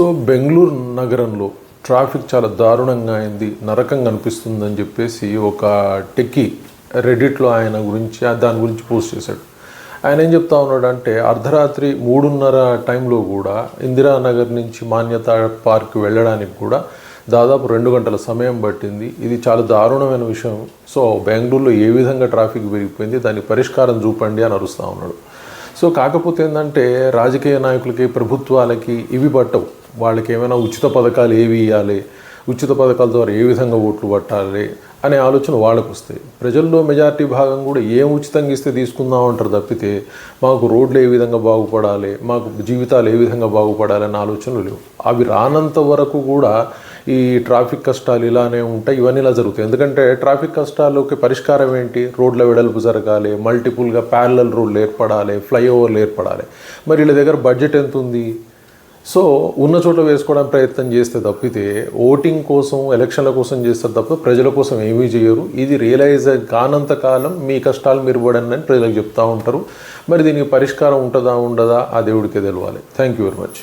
So Bengaluru నగరంలో traffic చాలా దారుణంగా అయింది నరకంగా అనిపిస్తుందని చెప్పేసి ఒక టెక్కి రెడిట్లో ఆయన గురించి దాని గురించి పోస్ట్ చేశాడు. ఆయన ఏం చెప్తా ఉన్నాడు అంటే అర్ధరాత్రి మూడున్నర టైంలో కూడా ఇందిరానగర్ నుంచి మాన్యత పార్క్ వెళ్ళడానికి కూడా దాదాపు రెండు గంటల సమయం పట్టింది. ఇది చాలా దారుణమైన విషయం. సో బెంగళూరులో ఏ విధంగా ట్రాఫిక్ పెరిగిపోయింది దానికి పరిష్కారం చూపండి అని అరుస్తూ ఉన్నాడు. సో కాకపోతే ఏంటంటే రాజకీయ నాయకులకి ప్రభుత్వాలకి ఇవి పట్టవు. వాళ్ళకి ఏమైనా ఉచిత పథకాలు ఏవి ఇవ్వాలి ఉచిత పథకాల ద్వారా ఏ విధంగా ఓట్లు పట్టాలి? అనే ఆలోచన వాళ్ళకు వస్తాయి ప్రజల్లో మెజారిటీ భాగం కూడా ఏం ఉచితంగా ఇస్తే తీసుకుందాం అంటారు తప్పితే మాకు రోడ్లు ఏ విధంగా బాగుపడాలి? మాకు జీవితాలు ఏ విధంగా బాగుపడాలి అనే ఆలోచనలు లేవు. అవి రానంత వరకు కూడా ఈ ట్రాఫిక్ కష్టాలు ఇలానే ఉంటాయి. ఇవన్నీ ఇలా జరుగుతాయి. ఎందుకంటే ట్రాఫిక్ కష్టాలకి పరిష్కారం ఏంటి? రోడ్ల వెడల్పు జరగాలి మల్టిపుల్గా ప్యారలల్ రోడ్లు ఏర్పడాలి ఫ్లైఓవర్లు ఏర్పడాలి. మరి వీళ్ళ దగ్గర బడ్జెట్ ఎంత ఉంది సో ఉన్న చోట వేసుకోవడానికి ప్రయత్నం చేస్తే తప్పితే ఓటింగ్ కోసం ఎలక్షన్ల కోసం చేస్తే తప్ప ప్రజల కోసం ఏమీ చేయరు. ఇది రియలైజ్ కానంత కాలం మీ కష్టాలు మీరు పడండి అని ప్రజలకు చెప్తా ఉంటారు. మరి దీనికి పరిష్కారం ఉంటుందా ఉండదా ఆ దేవుడికే తెలవాలి. Thank you very much.